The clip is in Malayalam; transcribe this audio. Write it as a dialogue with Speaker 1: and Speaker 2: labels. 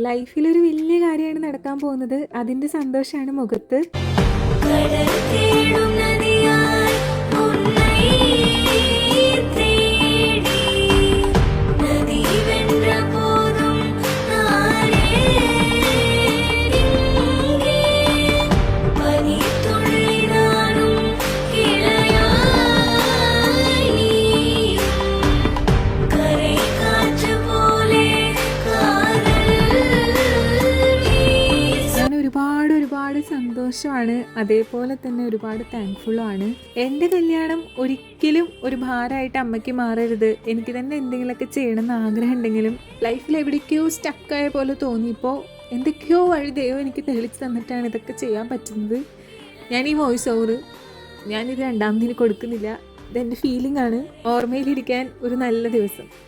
Speaker 1: ലൈഫിലൊരു വലിയ കാര്യമാണ് നടക്കാൻ പോകുന്നത്. അതിന്റെ സന്തോഷമാണ് മുഖത്ത്. ഒരുപാട് സന്തോഷമാണ്. അതേപോലെ തന്നെ ഒരുപാട് താങ്ക്ഫുള്ളുമാണ് എന്റെ കല്യാണം ഒരിക്കലും ഒരു ഭാരമായിട്ട് അമ്മയ്ക്ക് മാറരുത്. എനിക്ക് തന്നെ എന്തെങ്കിലുമൊക്കെ ചെയ്യണമെന്ന് ആഗ്രഹം ഉണ്ടെങ്കിലും ലൈഫിൽ എവിടേക്കോ സ്റ്റക്കായ പോലെ തോന്നിയപ്പോൾ എന്തൊക്കെയോ വഴി ദൈവം എനിക്ക് തെളിച്ച് തന്നിട്ടാണ് ഇതൊക്കെ ചെയ്യാൻ പറ്റുന്നത്. ഞാൻ ഈ വോയിസ് ഓവർ ഞാനിത് രണ്ടാമതിന് കൊടുക്കുന്നില്ല. ഇതെന്റെ ഫീലിംഗ് ആണ്. ഓർമ്മയിലിരിക്കാൻ ഒരു നല്ല ദിവസം.